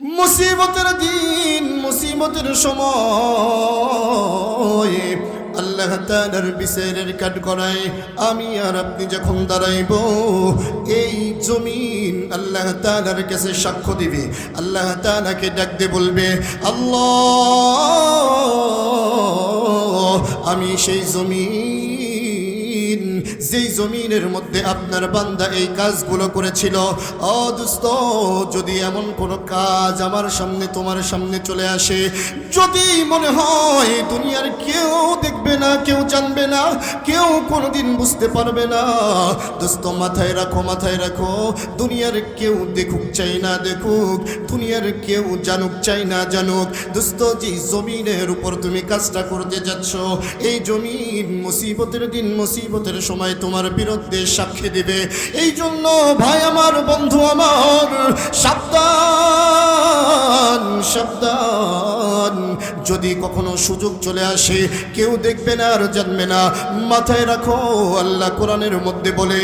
মুসিবতের দিন, মুসিবতের সময় আল্লাহ তালার বিচারের কাঠ করায় আমি আর আপনি যখন দাঁড়াইব, এই জমিন আল্লাহ তালার কাছে সাক্ষ্য দিবে। আল্লাহ তালাকে ডাকতে বলবে, আল্লাহ, আমি সেই জমিন যেই জমিনের মধ্যে আপনার বান্দা এই কাজগুলো করেছিল অদুস্ত যদি এমন কোনো কাজ আমার সামনে তোমার সামনে চলে আসে, যদি মনে হয় দুনিয়ার কেউ দেখবে না, কেউ জানবে না, কেউ কোনোদিন বুঝতে পারবে না, দোস্ত, মাথায় রাখো মাথায় রাখো, দুনিয়ার কেউ দেখুক, চাই না দেখুক, দুনিয়ার কেউ জানুক, চাই না জানুক, দোস্ত যে জমিনের উপর তুমি কাজটা করতে যাচ্ছ, এই জমিন মুসিবতের দিন, মুসিবতের সময় তোমার বিরুদ্ধে সাক্ষী দিবে। এই জন্য ভাই, আমার বন্ধু, আমার সাবধান সাবধান। যদি কখনো সুযোগ চলে আসে, কেউ দেখবে না আর জানবে না। মাথায় রাখো, আল্লাহ কোরআনের মধ্যে বলে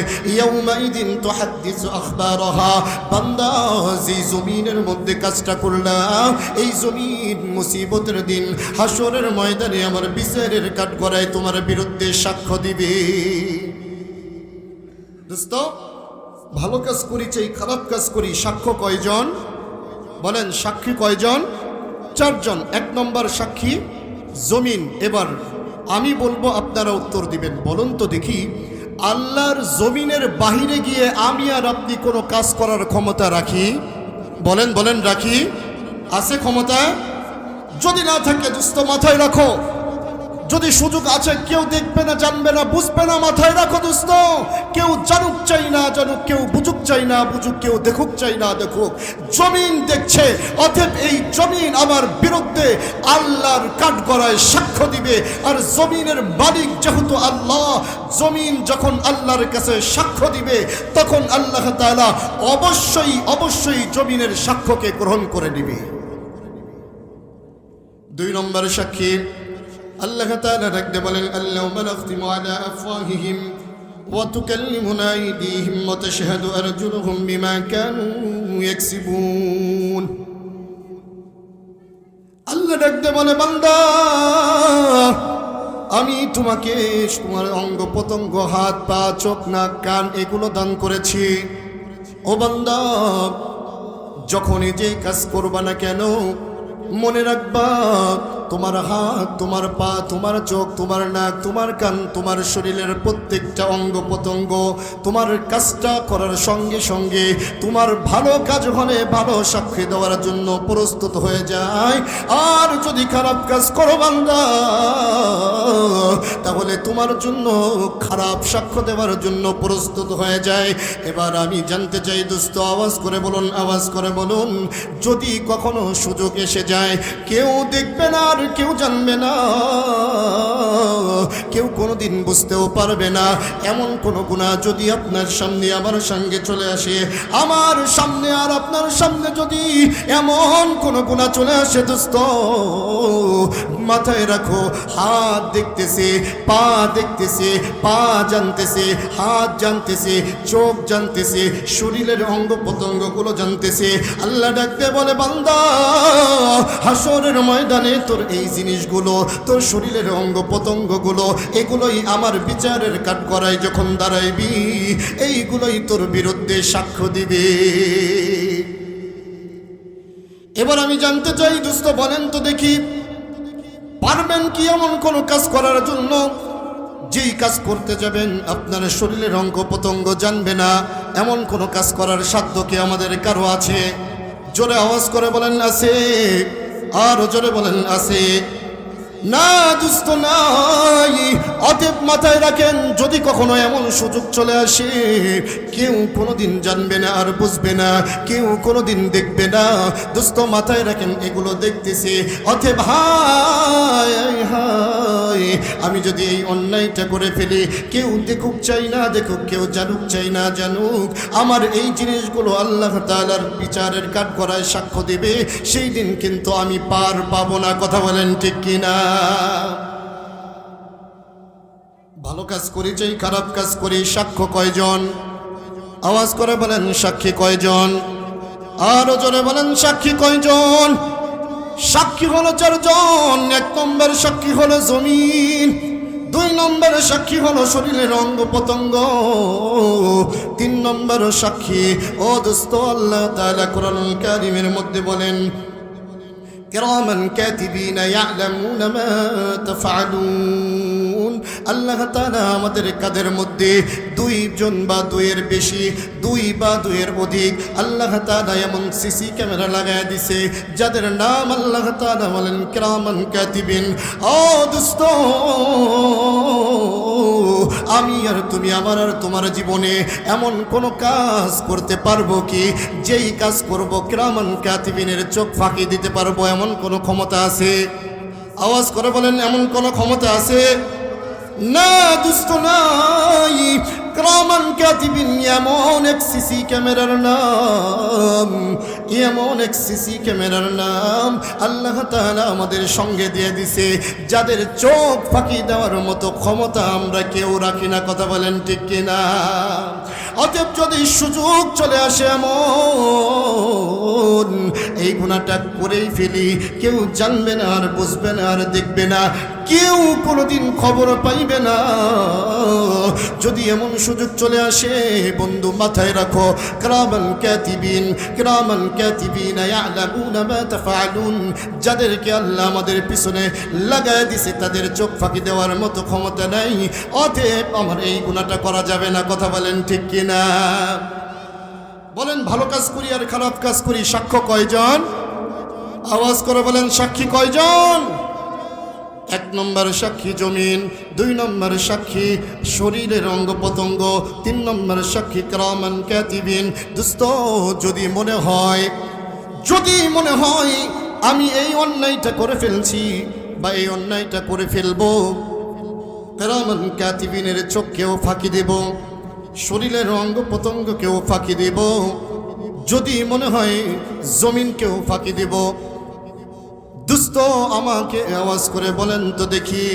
যে জমিনের মধ্যে কাজটা করলাম এই জমিন মুসিবতের দিন হাসরের ময়দানে আমার বিচারের কাঠ গড়ায় তোমার বিরুদ্ধে সাক্ষ্য দিবে। দোস্ত ভালো কাজ করি চাই, খারাপ কাজ করি, সাক্ষ্য কয়জন? বলেন, সাক্ষী কয়জন? চারজন। এক নম্বর সাক্ষী, জমিন। এবার আমি বলব, আপনারা উত্তর দিবেন। বলুন তো দেখি, আল্লাহর জমিনের বাহিরে গিয়ে আমি আর আপনি কোনো কাজ করার ক্ষমতা রাখি? বলেন বলেন, রাখি। আছে ক্ষমতা? যদি না থাকে, দুস্থ মাথায় রাখো। যদি সুযোগ আছে, কেউ দেখবে না, জানবে না, বুঝবে না, মাথায় রাখো দোস্ত। কেউ জানুক চাই না, জানুক কেউ বুঝুক চাই না, বুঝুক কেউ দেখুক চাই না, দেখুক। জমিন দেখছে, অতএব এই জমিন আমার বিরুদ্ধে আল্লাহর কাঠগড়ায় সাক্ষ্য দিবে। আর জমিনের মালিক যেহেতু আল্লাহ, জমিন যখন আল্লাহর কাছে সাক্ষ্য দিবে, তখন আল্লাহ তাআলা অবশ্যই অবশ্যই জমিনের সাক্ষ্যকে গ্রহণ করে নিবে। দুই নম্বর সাক্ষী আল্লাহ তাআলা ডাকতে বলেন আল্লাহুম্মা নাখতিমু আলা আফওয়াহিহিম ওয়া তুকাল্লিমুনা আইদিহিম ওয়া তাশহাদু আরজুলুহুম বিমা কানু ইয়াকসিবুন। আল্লাহ ডাকতে বলে, বান্দা, আমি তোমাকে তোমার অঙ্গ প্রত্যঙ্গ, হাত, পা, চোখ, নাক, কান এগুলো দান করেছি। ও বান্দা, যখনই যে কাজ করবা না কেন, মনে রাখবা তোমার হাত, তোমার পা, তোমার চোখ, তোমার নাক, তোমার কান, তোমার শরীরের প্রত্যেকটা অঙ্গ প্রত্যঙ্গ তোমার কাজটা করার সঙ্গে সঙ্গে তোমার ভালো কাজ হলে ভালো সাক্ষী দেওয়ার জন্য প্রস্তুত হয়ে যায়। আর যদি খারাপ কাজ করো বান্দা, তাহলে তোমার জন্য খারাপ সাক্ষ্য দেওয়ার জন্য প্রস্তুত হয়ে যায়। এবার আমি জানতে চাই দোস্ত, আওয়াজ করে বলুন, আওয়াজ করে বলুন। যদি কখনো সুযোগ এসে যায়, কেউ দেখবে না আর কেউ জানবে না। কেউ কোনো দিন বুঝতেও পারবে না। এমন কোনো গুণা যদি আপনার সামনে, আমার সঙ্গে চলে আসে, আমার সামনে আর আপনার সামনে যদি এমন কোনো গুণা চলে আসে, দোস্ত মাথায় রাখো, হাত দেখতেছে, পা দেখতেছে, পা জানতেছে, হাত জানতেছে, চোখ জানতেছে, শরীরের অঙ্গ প্রত্যঙ্গগুলো জানতেছে। আল্লাহ ডাকতে বলে, বান্দা, হাসরের ময়দানে তোর এই জিনিসগুলো, তোর শরীরের অঙ্গ প্রত্যঙ্গগুলো এগুলোই আমার বিচারের কাঠ করায় যখন দাঁড়াইবি, এইগুলোই তোর বিরুদ্ধে সাক্ষ্য দিবে। এবার আমি জানতে চাই দোস্ত বলেন তো দেখি। পারবেন কি এমন কোনো কাজ করার জন্য? যেই কাজ করতে যাবেন, আপনার শরীরের অঙ্গ প্রত্যঙ্গ জানবে না। এমন কোনো কাজ করার সাধ্য কি আমাদের কারও আছে? জোরে আওয়াজ করে বলেন, আছে। আর জোরে বলেন, আছে। না, দুস্থ নাই। অতএব মাথায় রাখেন, যদি কখনো এমন সুযোগ চলে আসে, কেউ কোনোদিন জানবে না আর বুঝবে না, কেউ কোনোদিন দেখবে না। দুস্থ মাথায় রাখেন, এগুলো দেখতেছে। অতএব হাই হায়, আমি যদি এই অন্যায়টা করে ফেলি, কেউ দেখুক চাই না, দেখুক কেউ জানুক চাই না, জানুক। আমার এই জিনিসগুলো আল্লাহ তাআলার বিচারের কাঠ করায় সাক্ষ্য দেবে। সেই দিন কিন্তু আমি পার পাবো না, কথা বলেন ঠিক কিনা? ভালো কাজ করি চাই খারাপ কাজ করি, সাক্ষ্য কয়জন? আওয়াজ করে বলেন, সাক্ষী কয়জন? আরও জোরে বলেন, সাক্ষী কয়জন? সাক্ষী হলো চারজন, এক নম্বর সাক্ষী হলো জমিন, দুই নম্বর সাক্ষী হলো শরীরের অঙ্গ পতঙ্গ তিন নম্বর সাক্ষী, ও দোস্ত, আল্লাহ তাআলা কোরআনুল কারিমের মধ্যে বলেন كراما كاتبين يعلمون ما تفعلون. আল্লাহ তাআলা আমাদের কাদের মধ্যে দুইজন বা দুইয়ের বেশি, দুই বা দুইয়ের অধিক, আল্লাহ তাআলা এমন সিসি ক্যামেরা লাগায় দিছে, যাদের নাম আল্লাহ তাআলা বলেন কিরামান কাতিবিন। ও আমি আর তুমি, আমার আর তোমার জীবনে এমন কোন কাজ করতে পারব কি? যেই কাজ করব কিরামান কাতিবিনের চোখ ফাঁকি দিতে পারব, এমন কোনো ক্ষমতা আছে? আওয়াজ করে বলেন, এমন কোনো ক্ষমতা আছে? না দুষ্ট নাই। ক্রামান কাতিবিন এমন এক সিসি ক্যামেরার নাম। এমন এক সিসি ক্যামেরার নাম? আল্লাহ তাআলা আমাদের সঙ্গে দিয়ে দিছে। যাদের চোখ ফাঁকি দেওয়ার মতো ক্ষমতা আমরা কেউ রাখি না, কথা বলেন ঠিক কিনা? অতএব যদি সুযোগ চলে আসে এমন, এই গুণাটা করেই ফেলি। কেউ জানবে না আর বুঝবে না আর দেখবে না। কেউ কোনোদিন খবর পাইবে না। যদি এমন সুযোগ চলে আসে, বন্ধু মাথায় রাখো। ক্রামান ক্যাতিবিন ক্রামান তাফআলুন যাদেরকে আল্লাহ আমাদের পিছনে লাগায় দিছে, তাদের চোখ ফাঁকি দেওয়ার মতো ক্ষমতা নাই। অতএব আমার এই গুণাটা করা যাবে না, কথা বলেন ঠিক কিনা? বলেন, ভালো কাজ করি আর খারাপ কাজ করি, সাক্ষ্য কয়জন? আওয়াজ করে বলেন, সাক্ষী কয়জন? এক নম্বর সাক্ষী জমিন, দুই নম্বর সাক্ষী শরীরের অঙ্গ পতঙ্গ তিন নম্বর সাক্ষী ক্রামান ক্যাতিবিন দুস্ত যদি মনে হয়, যদি মনে হয়, আমি এই অন্যায়টা করে ফেলছি বা এই অন্যায়টা করে ফেলব, কেরামান ক্যাতিবিনের চোখকেও ফাঁকি দেব, শরীরের অঙ্গ পতঙ্গকেও ফাঁকি দেব। যদি মনে হয়, জমিনকেও ফাঁকি দেব। দুস্থ আমাকে আওয়াজ করে বলেন তো দেখি।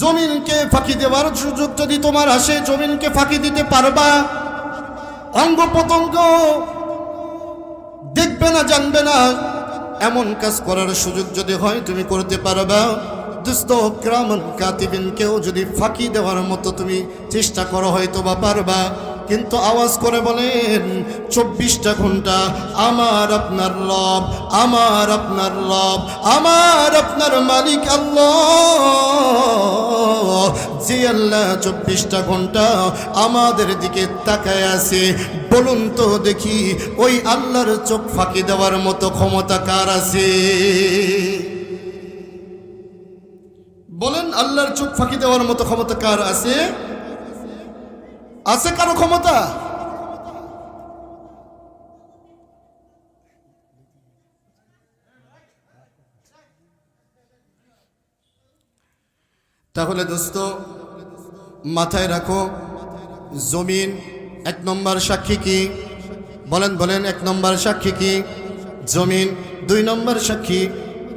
জমিনকে ফাঁকি দেওয়ার সুযোগ যদি তোমার আসে, জমিনকে ফাঁকি দিতে পারবা? অঙ্গ পতঙ্গ দেখবে না, জানবে না। এমন কাজ করার সুযোগ যদি হয়, তুমি করতে পারবা। দুস্থ ক্রামন কাতিবিনকেও যদি ফাঁকি দেওয়ার মতো তুমি চেষ্টা করো হয়তো বা পারবা। কিন্তু আওয়াজ করে বলেন, চব্বিশটা ঘণ্টা আমার আপনার রব, আমার আপনার রব, আমার আপনার মালিক আল্লাহ। যে আল্লাহ চব্বিশটা ঘণ্টা আমাদের দিকে তাকায় আছে, বলুন তো দেখি, ওই আল্লাহর চোখ ফাঁকি দেওয়ার মতো ক্ষমতা কার আছে? বলেন, আল্লাহর চোখ ফাঁকি দেওয়ার মতো ক্ষমতা কার আছে? আছে কারও ক্ষমতা? তাহলে দোস্ত, মাথায় রাখো, জমিন এক নম্বর সাক্ষী কি? বলেন বলেন, এক নম্বর সাক্ষী কি? জমিন দুই নম্বর সাক্ষী।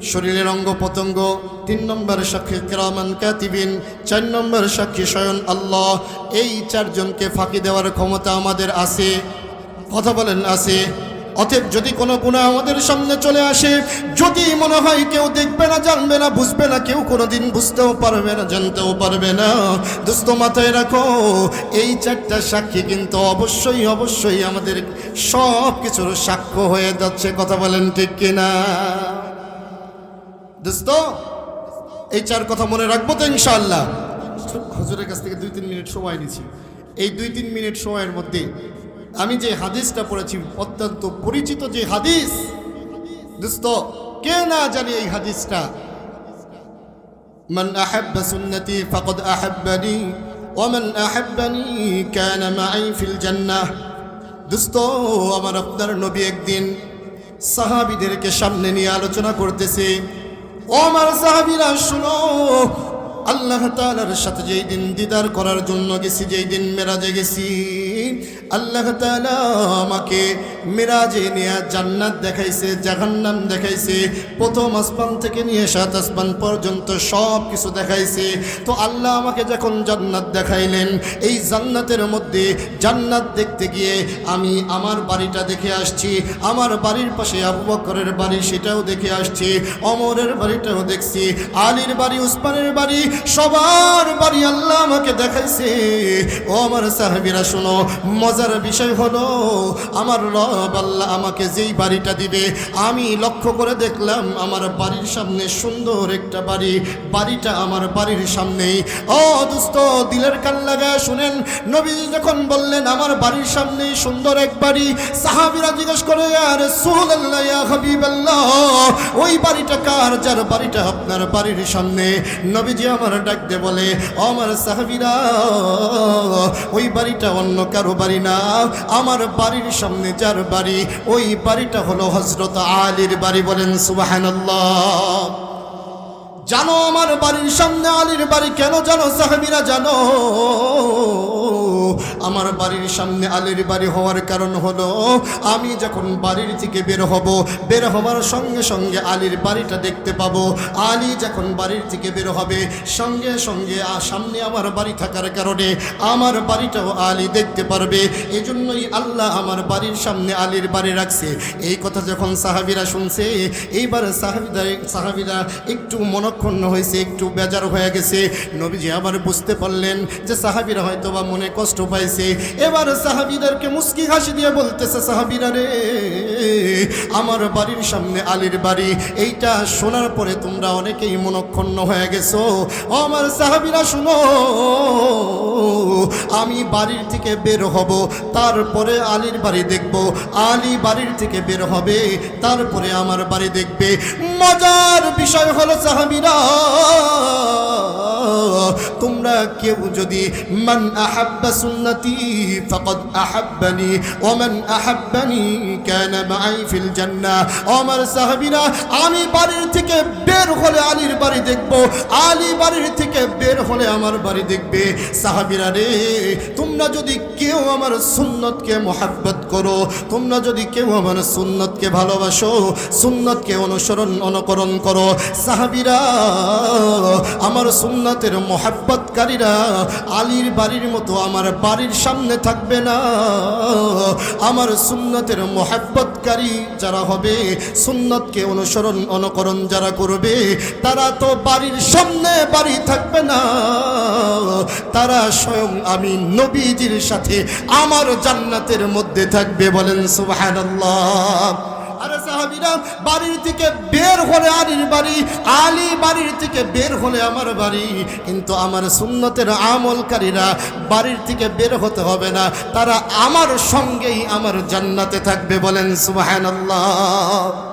শরীরের অঙ্গ পতঙ্গ তিন নম্বর সাক্ষী কেরামান কাতিবিন, চার নম্বর সাক্ষী স্বয়ং আল্লাহ। এই চারজনকে ফাঁকি দেওয়ার ক্ষমতা আমাদের আছে। কথা বলেন, আছে। অতএব যদি কোনো গুণা আমাদের সামনে চলে আসে, যদি মনে হয় কেউ দেখবে না, জানবে না, বুঝবে না, কেউ কোনোদিন বুঝতেও পারবে না, জানতেও পারবে না। দোস্ত, মাথায় রাখো, এই চারটা সাক্ষী কিন্তু অবশ্যই অবশ্যই আমাদের সব কিছুর সাক্ষ্য হয়ে যাচ্ছে। কথা বলেন ঠিক কিনা? দোস্ত এই চার কথা মনে রাখবো তো ইনশাআল্লাহ হজরের কাছ থেকে দুই তিন মিনিট সময় নিচ্ছি এই দুই তিন মিনিট সময়ের মধ্যে আমি যে হাদিসটা পড়েছি অত্যন্ত পরিচিত যে হাদিস দোস্ত কে না জানি এই হাদিসটা من أحب سنتي فقد أحبني ومن أحبني كان معي في الجنة দোস্ত আমার আপনার নবী একদিন সাহাবিদেরকে সামনে নিয়ে আলোচনা করতেছে ও আমার সাহাবিরা, শুনো। আল্লাহ তালার সাথে যেই দিন দিদার করার জন্য গেছি, যেই দিন মেরাজে গেছি। আল্লাহ আমাকে মিরাজে নিয়ে জান্নাত দেখাইছে, জাহান্নাম দেখাইছে, প্রথম আসমান থেকে নিয়ে সাত আসমান পর্যন্ত সব কিছু দেখাইছে। তো আল্লাহ আমাকে যখন জান্নাত দেখাইলেন, এই জান্নাতের মধ্যে জান্নাত দেখতে গিয়ে আমি আমার বাড়িটা দেখে আসছি, আমার বাড়ির পাশে আবু বকরের বাড়ি সেটাও দেখে আসছি, অমরের বাড়িটাও দেখছি, আলীর বাড়ি, উসমানের বাড়ি, সবার বাড়ি আল্লাহ আমাকে দেখাইছে। ও আমার সাহেবিরা, শোনো মজার বিষয় হলো, আমার রব আল্লাহ আমাকে যেই বাড়িটা দিবে, আমি লক্ষ্য করে দেখলাম আমার বাড়ির সামনে সুন্দর একটা বাড়ি, বাড়িটা আমার বাড়ির সামনেই। ও দুস্ত, দিলের কান শুনেন নবী যখন বললেন, আমার বাড়ির সামনেই সুন্দর এক বাড়ি সাহাবিরা জিজ্ঞেস করে, আর হাবিবাল্লাহ, ওই বাড়িটা কার? যার বাড়িটা আপনার বাড়ির সামনে? নবীজি আমার ডাক দিয়ে বলে, "ও আমার সাহাবিরা, ওই বাড়িটা অন্য কারও বাড়ি না, আমার বাড়ির সামনে যার বাড়ি, ওই বাড়িটা হলো হজরত আলীর বাড়ি বলেন সুবাহানাল্লাহ। জানো আমার বাড়ির সামনে আলীর বাড়ি কেন জানো, সাহেবিরা জানো? আমার বাড়ির সামনে আলীর বাড়ি হওয়ার কারণ হলো, আমি যখন বাড়ির থেকে বের হব, বের হওয়ার সঙ্গে সঙ্গে আলীর বাড়িটা দেখতে পাবো। আলী যখন বাড়ির থেকে বের হবে, সঙ্গে সঙ্গে সামনে আমার বাড়ি থাকার কারণে আমার বাড়িটাও আলী দেখতে পারবে। এজন্যই আল্লাহ আমার বাড়ির সামনে আলীর বাড়ি রাখছে। এই কথা যখন সাহাবিরা শুনছে, এইবার সাহাবিদা সাহাবিরা একটু মনক্ষুণ্ণ হয়েছে, একটু বেজার হয়ে গেছে। নবীজি আবার বুঝতে পারলেন যে সাহাবিরা হয়তো বা মনে কষ্ট পাইছে এবার সাহাবিদেরকে মুস্কি হাসি দিয়ে বলতেছে, সাহাবিরা রে, আমার বাড়ির সামনে আলীর বাড়ি, এইটা শোনার পরে তোমরা অনেকেই মনক্ষুণ্ণ হয়ে গেছো। আমার সাহাবিরা, শুনো, আমি বাড়ির থেকে বের হব, তারপরে আলীর বাড়ি দেখব। আলী বাড়ির থেকে বের হবে, তারপরে আমার বাড়ি দেখবে। মজার বিষয় হলো সাহাবিরা তোমরা কেউ যদি মান আহাব্বা সুন্নতি ফাকাদ আহাব্বানি, ওমান আহাব্বানি কানা মাই ফিল জান্নাহ। আমার সাহাবিরা, আমি বাড়ির থেকে বের হলে আলীর বাড়ি দেখব, আলী বাড়ির থেকে বের হলে আমার বাড়ি দেখবে। সাহাবিরা রে, তোমরা যদি কেউ আমার সুন্নতকে মোহাব্বত করো, তোমরা যদি কেউ আমার সুন্নতকে ভালোবাসো, সুন্নতকে অনুসরণ, অনুকরণ করো। সাহাবিরা, আমার সুন্নতের মোহাব্বতকারীরা আলীর বাড়ির মতো আমার বাড়ির সামনে থাকবে না। আমার সুন্নতের মোহাব্বতকারী যারা হবে, সুন্নতকে অনুসরণ, অনুকরণ যারা করবে, তারা তো বাড়ির সামনে বাড়ি থাকবে না। তারা স্বয়ং আমি নবীজির সাথে আমার জান্নাতের মধ্যে থাকবে বলেন আরে সাহাবিরা বাড়ির থেকে বের হলে আলীর বাড়ি, আলী বাড়ির থেকে বের হলে আমার বাড়ি। কিন্তু আমার সুন্নতের আমলকারীরা বাড়ির থেকে বের হতে হবে না। তারা আমার সঙ্গেই আমার জান্নাতে থাকবে বলেন সুবহানাল্লাহ।